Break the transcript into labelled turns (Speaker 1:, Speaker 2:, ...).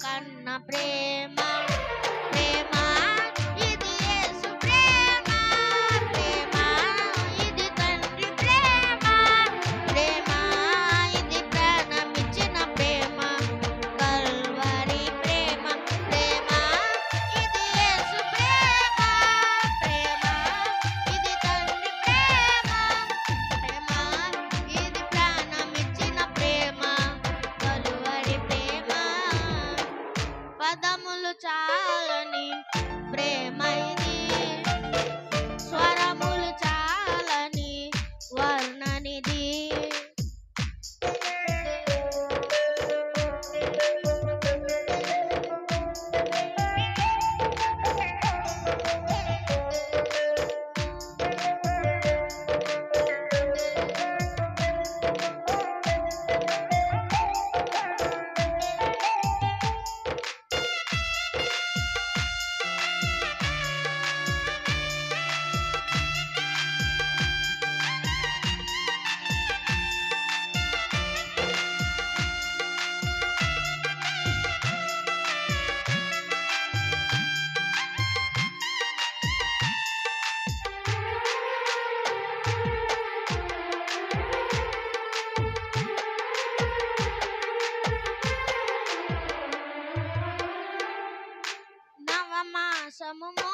Speaker 1: కన్న ప్రేమ Mama.